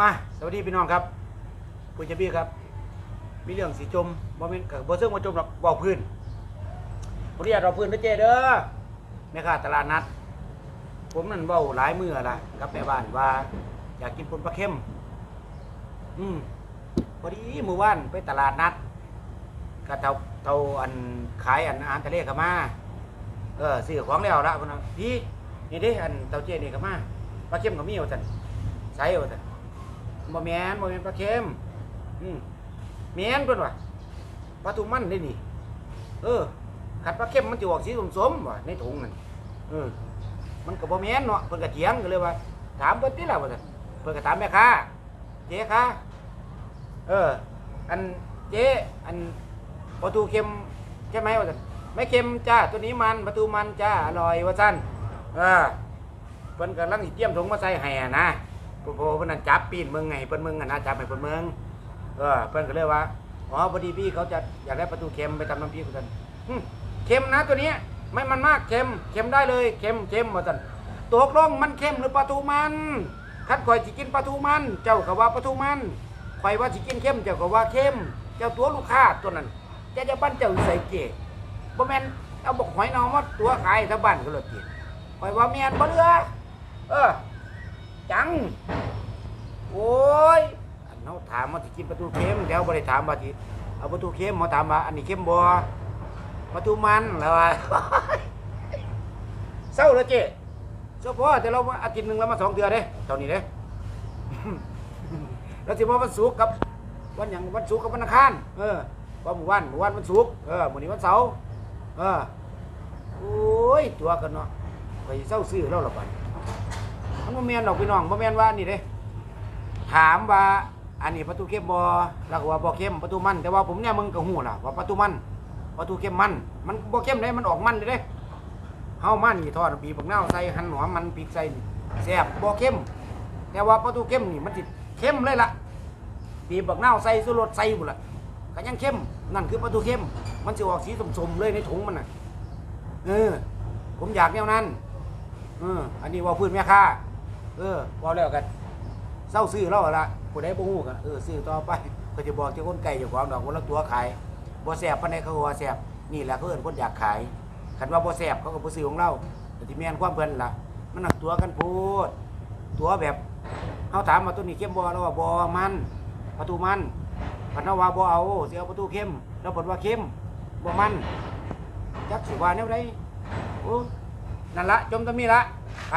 มาสวัสดีพี่น้องครับคุณจะบี้ครับ มีเรื่องสีจมบ่แม่นกับบ่เซิงบ่จมหรอกเว้าพื้นบ่ได้อยากเราพื้นเด้อเจเด้อแม่ค้าตลาดนัด ผมนั่นเว้าหลายมือละกับแม่บ้านว่า อยากกินปนปลาเค็ม อืมพอดีเมื่อวานไปตลาดนัดก็เท่าเท่าอันขายอันอาหารทะเลเข้ามาเออซื้อของแล้วละพี่นี่นี่เด้อันเตาเจนี่ก็มาปลาเค็มก็มีว่าซั่นใส่ว่าซั่น บ่แมนบ่แมนปลาเค็มอืมแมนเพิ่นว่าปลาทูมันนี่นี่ เออขัดปลาเค็มมันสิออกสีสมๆว่ะในถุงนั่นเออมันก็บ่แมนเนาะเพิ่นก็เถียงก็เลยว่า ถามเพิ่นติล่ะว่าซั่นเพิ่นก็ถามแม่ค้าเจ๊คะเออ อันเจ๊อันปลาทูเค็มใช่ไหมว่าซั่นไม่เค็มจ้าตัวนี้มันปลาทูมันจ้าอร่อยว่าซั่นเออเพิ่นกำลังสิเตรียมถุงมาใส่ให้อะ นะโอ้โหเพิ่นนั่นจับปีนเมืองไงเพิ่นเมืองอะนะจับให้เพิ่นเมืองเออเพิ่นก็เลยว่าอ๋อพอดีพี่เขาจะอยากได้ปลาทูเค็มไปทำน้ำพริกว่าซั่นหึเค็มนะตัวเนี้ยไม่มันมากเค็มเค็มได้เลยเค็มเค็มว่าซั่นตกลงมันเค็มหรือปลาทูมันคัดข่อยสิกินปลาทูมัน เจ้าก็ว่าปลาทูมันข่อยว่าสิกินเค็มเจ้าก็ว่าเค็มเจ้าตัวลูกค้าตัวนั้นเจ้าจะปั้นเจ้าใส่เกศบ่แม่นเอาบอกหอยนองมาตัวขายทั้งบ้านก็เลยกินหอยว่าแม่นบ่เหลือเออจัง โอ้ยอันเฮาถามว่าสิกินปลาทูเค็มแถวบ่ได้ถามว่าสิเอาปลาทูเค็มมาถามว่าอันนี้เค็มบ่ปลาทูมันแล้วว่าเศร้าแล้วเจ้เฉพาะแต่เราอาทิตย์หนึ่งแล้วมาสองเดือนเด้เท่านี้เด้แล้วสิมาวันศุกร์กับวันหยังวันศุกร์กับวันอังคารเออก็หมู่วันหมู่วันวันศุกร์เออหมื้อนี้วันเสาร์เออโอ้ยตัวกันเนาะไปเศร้าซื้อแล้วล่ะบัดมันบ่แม่นดอกพี่น้องบ่แมนว่านี่เด้ ถามว่าอันนี้ประตูเข้มบ่แล้วก็ว่าบ่เข้มประตูมัน แต่ว่าผมเนี่ยมึงก็ฮู้ล่ะว่าประตูมันประตูเข้มมัน มันบ่เข้มเด้มันออกมันเด้เฮามันนี่ทอดปีบักเน่าใส่หั่นหอมมันพริกใส่แซ่บบ่เข้ม แต่ว่าประตูเข้มนี่มันสิเข้มเลยล่ะปีบักเน่าใส่สุรสใส่หมดละก็ยังเข้มนั่นคือปลาทูเข้ม มันจะออกสีสมๆเลยในถุงมันน่ะเออ ผมอยากแนวนั้นเอออันนี้ว่าพื้นแม่ค้าเออว่าแล้วกัน เศร้าซื้อแล้วละผู้ใดบ่ฮู้กันเออซื้อต่อไปก็จะบอกเจ้าคนไก่เจ้าของดอกคนละตัวขายบ่แซ่บปานใดเขาก็ว่าแซ่บนี่แหละเขาเอิ้นคนอยากขายคันว่าบ่แซ่บเขาก็บ่ซื้อของเราแต่ที่แม่นความเพิ่นล่ะ มันนักตัวกันพูดตัวแบบเฮาถามว่าตัวนี้เข้มบ่แล้วว่าบ่มันประตูมันพันว่าบ่เอาเสิเอาประตูเข้มแล้วเพิ่นว่าเข้มบ่มันจักสิว่าแนวใดโอ้นั่นละจมตรงนี้ละไป